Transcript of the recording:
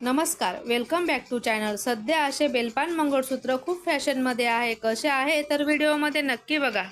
नमस्कार welcome back to channel सध्या असे बेलपान मंगळसूत्र खूप फॅशनमध्ये आहे कसे आहे तर व्हिडिओमध्ये नक्की बघा.